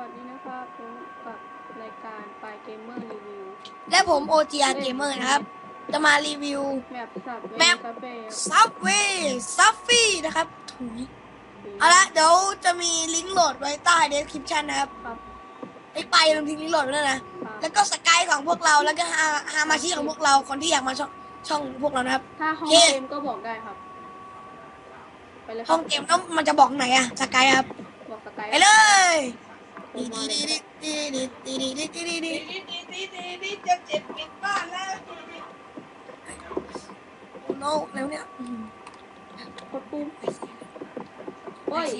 วัสดีนะครับพบกับรายการปลายเกมเมอร์รีวิวและผม OGR Gamer นะครับ จะมารีวิว แมปสับแมปคาเฟ่ Subway s u f f y นะครับ ถุย เอาละเดี๋ยวจะมีลิงก์โหลดไว้ใต้ description นะครับครับไอ้ไปลงทิ้งลิงก์โหลดไว้ด้วยนะครับแล้วก็สกายของพวกเราแล้วก็ฮาฮามาชิของพวกเราคนที่อยากมาช่องช่องพวกเรานะครับ ถ้าห้องโอเคเกมก็บอกได้ครับ ไปเลยคห้รัองเกมแล้วมันจะบอกไหนอะสกายครับ บอกสกายไปเลย ตีตีตีตีตีจะเจ็บปิดบ้านแล้วโน้แล้วเนี่ยอืมกดปุ่มโอ้ย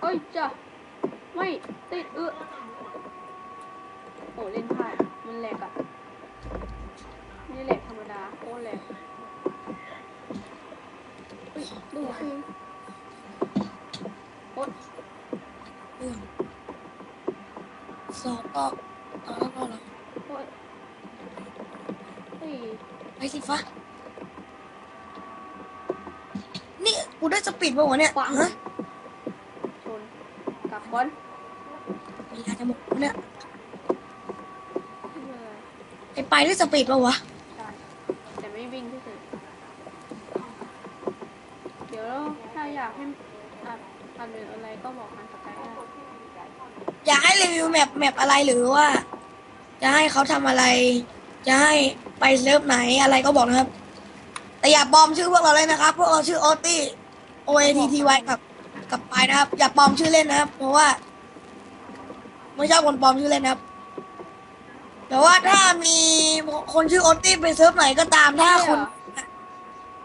โอ้ยจ้ะไม่ติดเออโอ้เล่นพลาดมันแหลกอะไม่ได้แหลกธรรมดาโอ้ ก็ตอนแล้วก็เหรอโอ๊ยเฮ้ยไปสิฟ้านี่กูได้สปีดป่าวะเนี่ยปังฮะชนกลับบอลเวลาจะหมดแล้วเนี่ยไปไรไอไปได้สปีดป่าวะได้แต่ไม่วิ่งที่สุดเดี๋ยวถ้าอยากให้อัดอัดหรืออะไรก็บอกทางสกายได้ อยากให้รีวิวแมปแมปอะไรหรือว่า จะให้เขาทำอะไร จะให้ไปเซิร์ฟไหนอะไรก็บอกนะครับ แต่อย่าปลอมชื่อพวกเราเลยนะครับ พวกเราชื่อโอตี้ O A T T Y กับกับไปนะครับ อย่าปลอมชื่อเล่นนะครับ เพราะว่าไม่ชอบคนปลอมชื่อเล่นนะครับ แต่ว่าถ้ามีคนชื่อโอตี้ไปเซิร์ฟไหนก็ตามถ้าคุณ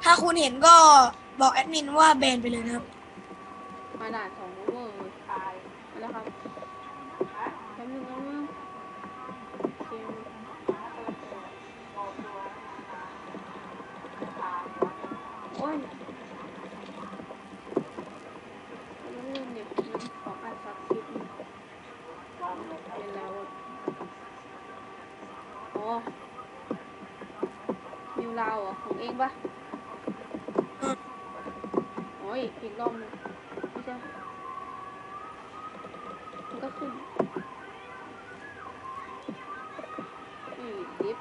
ถ้าคุณเห็นก็บอกแอดมินว่าแบนไปเลยนะครับ มาด่านสองเวอร์ตายมาแล้วครับแป๊บนึงแป๊บนึงเกมโอ้ยไม่เล่นเด็กมันขออัดสักคลิปหนึ่งเป็นแล้วอะโอ้มิวลาว เองปะโอ้ยอีกรอบนึงไม่ใช่มันก็ขึ้นอืมดิฟ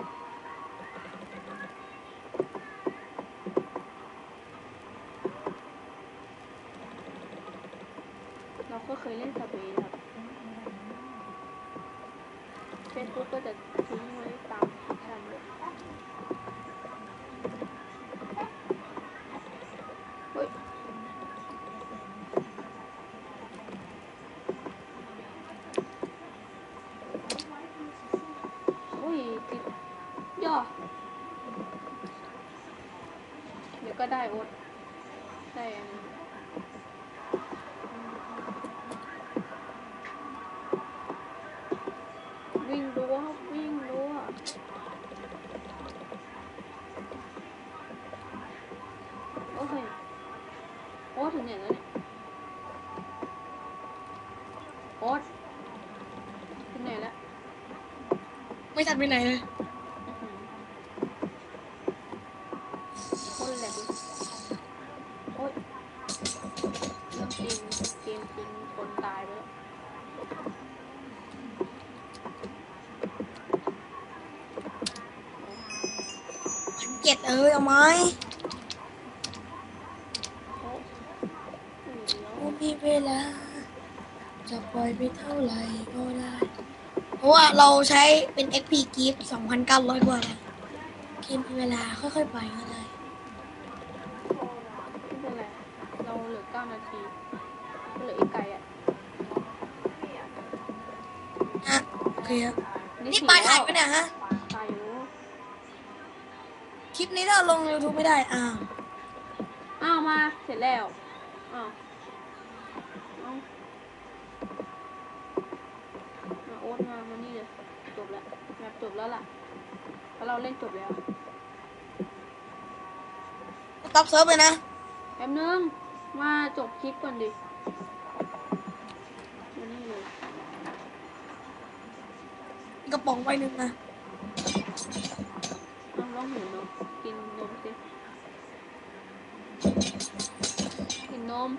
เราก็เคยเล่นสเปนครับเฟซบุ๊กก็จะทิ้งไว้ตามชั้นเลยเฮ้ย โอ้ยติดย่อเดี๋ยวก็ ได้อ๊ตได้อันนี้วิ่งรั้วครับวิ่งรั้วโอ้ยโอ๊ตถึงไหนแล้วเนี่ยโอ๊ตถึงไหนแล้วไม่ทันไปไหนเลย จ็ดเอ้ยเอาไหมโอ๊ะอืมแล้วโอ้มีเวลา จะปล่อยไปเท่าไหร่ก็ได้ เพราะว่าเราใช้เป็น XP Gift 2,900 กว่าเกมมีเวลาค่อยๆไปก็ได้ไม่เป็นไรเราเหลือเก้านาทีก็เหลืออีกไกลอะอะโอเคครับนี่ถีปลายถ่ายแล้วไปเนี่ยฮะตายอยู่ค ลิปนี้ถ้าลง YouTube ไม่ได้ อ้าว อ้าวมาเสร็จแล้วอ้าวเอ้ามาโอ๊ตมามานี่เลยจบแล้วแมปจบแล้วล่ะเพราะเราเล่นจบแล้วตับเซิร์ฟเลยนะ แป๊บนึง มาจบคลิปก่อนดิมานี่เลยกระป๋องใบหนึ่งนะ ก็หิวนมกินนมสิกินนม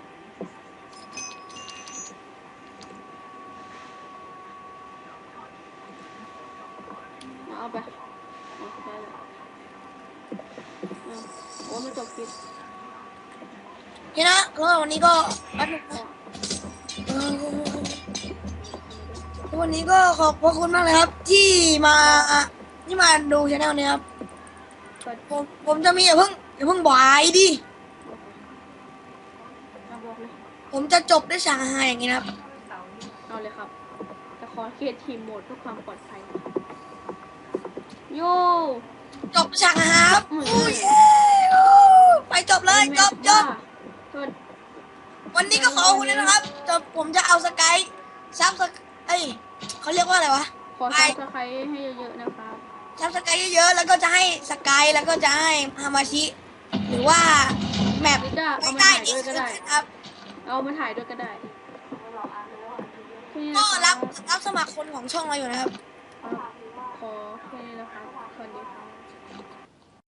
มาเอาไปเอาไปเลยโอ้ไม่จบกิปนี่นะก็วันนี้ก็วันนี้ก็ขอบพระคุณมากเลยครับ ที่มาที่มาดูชาแนลนี้ครับ ผมผมจะมีอย่าเพิ่งอย่าเพิ่งบายดิ เอาบอกเลยผมจะจบด้วยฉากฮาอย่างนี้นะครับเอาเลยครับ จะขอเครียดทีมโหมดเพื่อความปลอดภัยโยจบฉากฮาครับอืมโอ้ยเย้โอ้ไปจบเลยจบจบเกิดวันนี้ก็ขอบคุณนะครับจบผมจะเอาสกายซับสกเอ้ยเขาเรียกว่าอะไรวะ ขอไปซับสไครต์ให้เยอะๆนะครับ ซับสกายเยอะๆ แล้วก็จะให้สกายแล้วก็จะให้ฮามาชิ หรือว่าแมปหรือจะเอามาใกล้ถ่ายๆนี้ด้วยก็ได้ ครับ เอามาถ่ายด้วยก็ได้แค่นี้ก็นะครัรับบรับสมัครคนของช่องเราอยู่นะครับ ขอแค่นี้นะครับสวัสดีครับ